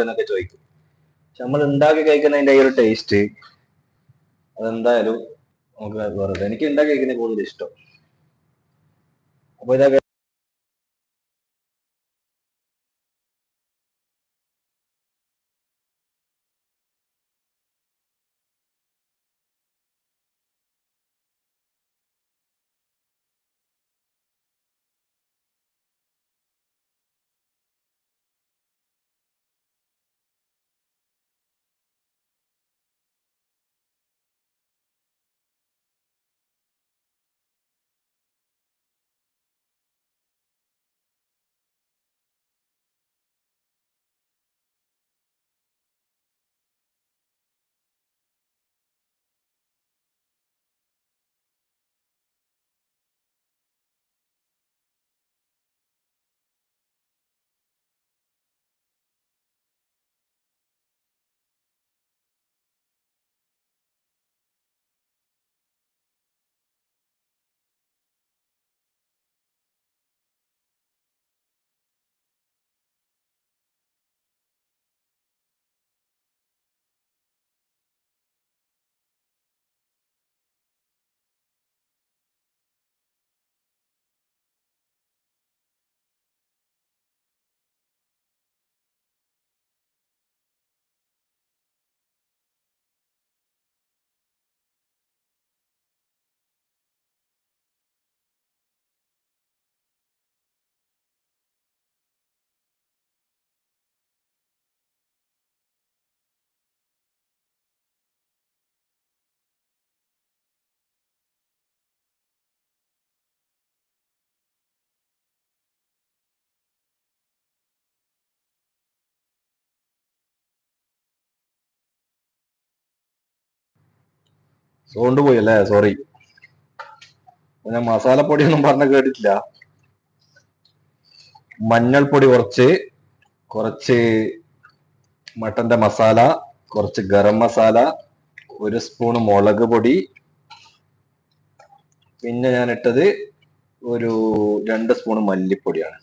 എന്നൊക്കെ ചോദിക്കും. പക്ഷെ നമ്മൾ ഉണ്ടാക്കി കഴിക്കുന്നതിന്റെ ഈ ഒരു ടേസ്റ്റ് അതെന്തായാലും നമുക്ക് വെറുതെ എനിക്ക് ഉണ്ടാക്കി കഴിക്കുന്ന കൂടുതൽ ഇഷ്ടം. അപ്പൊ ഇതൊക്കെ സൗണ്ട് പോയി അല്ലേ സോറി ഞാൻ മസാലപ്പൊടി ഒന്നും പറഞ്ഞ കേട്ടിട്ടില്ല. മഞ്ഞൾപ്പൊടി കുറച്ച് കുറച്ച് മട്ടന്റെ മസാല കുറച്ച് ഗരം മസാല ഒരു സ്പൂൺ മുളക് പൊടി. പിന്നെ ഞാൻ ഇട്ടത് ഒരു രണ്ട് സ്പൂൺ മല്ലിപ്പൊടിയാണ്.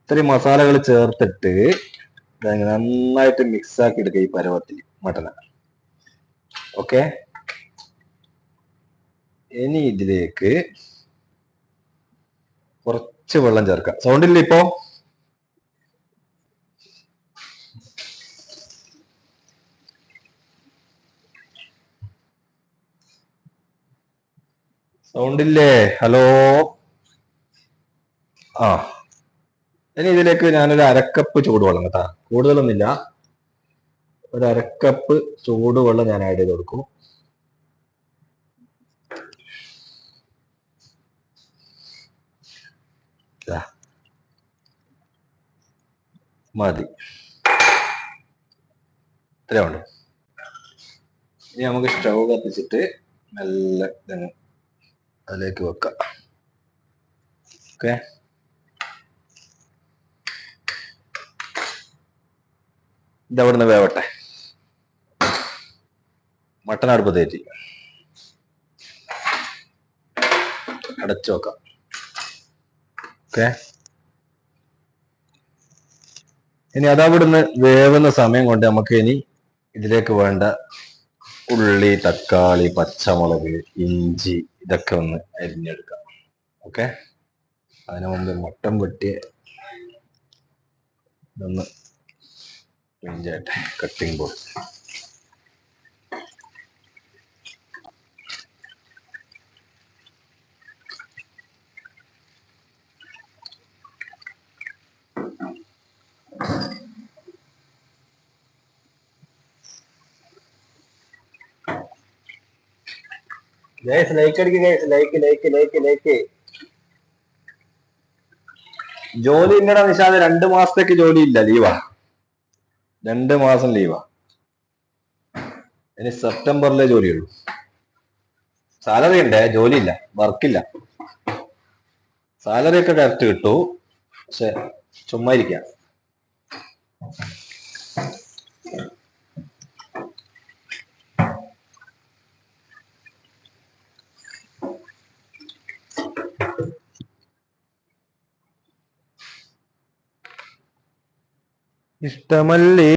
ഇത്രയും മസാലകൾ ചേർത്തിട്ട് നന്നായിട്ട് മിക്സ് ആക്കി എടുക്കുക ഈ പരുവത്തിൽ മട്ടന. ഓക്കെ ഇനി ഇതിലേക്ക് കുറച്ച് വെള്ളം ചേർക്കാം. സൗണ്ട് ഇല്ല ഇപ്പോ? സൗണ്ട് ഇല്ലേ? ഹലോ ആ. ഇനി ഇതിലേക്ക് ഞാനൊരു അരക്കപ്പ് ചൂടുവെള്ളം കേട്ടാ. കൂടുതലൊന്നുമില്ല. ഒരു അരക്കപ്പ് ചൂടുവെള്ളം ഞാൻ ആഡ് ചെയ്ത് കൊടുക്കും. ദാ. മതി. ഇത്രയേ ഉള്ളൂ. ഇനി നമുക്ക് സ്റ്റൗ കത്തിച്ചിട്ട് മെല്ലെ ഇതങ്ങ് അതിലേക്ക് വെക്കാം. ഓക്കെ? ഇതവിടുന്ന് വേവട്ടെ. മട്ടൻ അടുപ്പ് തേറ്റി. അടച്ചു വെക്കാം. ഓക്കെ. ഇനി അതവിടുന്ന് വേവുന്ന സമയം കൊണ്ട് നമുക്ക് ഇനി ഇതിലേക്ക് വേണ്ട ഉള്ളി തക്കാളി പച്ചമുളക് ഇഞ്ചി ഇതൊക്കെ ഒന്ന് അരിഞ്ഞെടുക്കാം. ഓക്കെ? അതിനു മുമ്പ് മുട്ടൻ വെട്ടി ഇതൊന്ന് പിഞ്ചാട്ടെ കട്ടിങ് ബോർഡ് ഗൈസ് ലൈക്ക് അടിക്ക് guys like like like like ജോലി ഇല്ലടാ നിഷാദ്. രണ്ട് മാസത്തേക്ക് ജോലി ഇല്ല. ലീവാ രണ്ട് മാസം ലീവാ ഇനി സെപ്റ്റംബറിലെ ജോലിയുള്ളൂ സാലറി ഉണ്ട്? ജോലി ഇല്ല. വർക്കില്ല സാലറി ഒക്കെ കറക്റ്റ് കിട്ടൂ. പക്ഷെ ചുമ്മാ ഇരിക്കാം. ഇഷ്ടമല്ലേ?